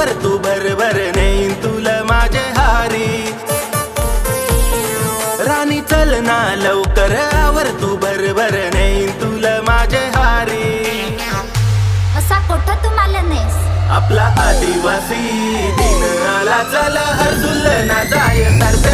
वर तू भरभर नेईन तुला माझे हारी. राणी चल ना लवकर आवर तू भरभर नेईन तुला माझे हारी. असा कोठ तुम्हाला नेस. आपला आदिवासी दिन आला चल हर तुल ना जाय तर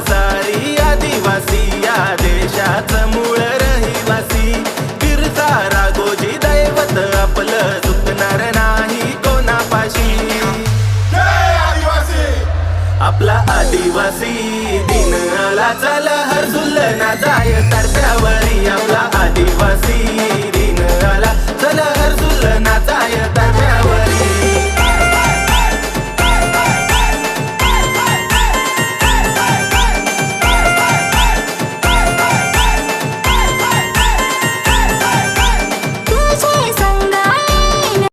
सारी आदिवासी या देशात मूळ रहिवासी. बिरसा राघोजी दैवत आपलं झुकणार नाही कोणापाशी. आपला आदिवासी दिन आला चला हरजुल ना जाय तर त्यावरी आपला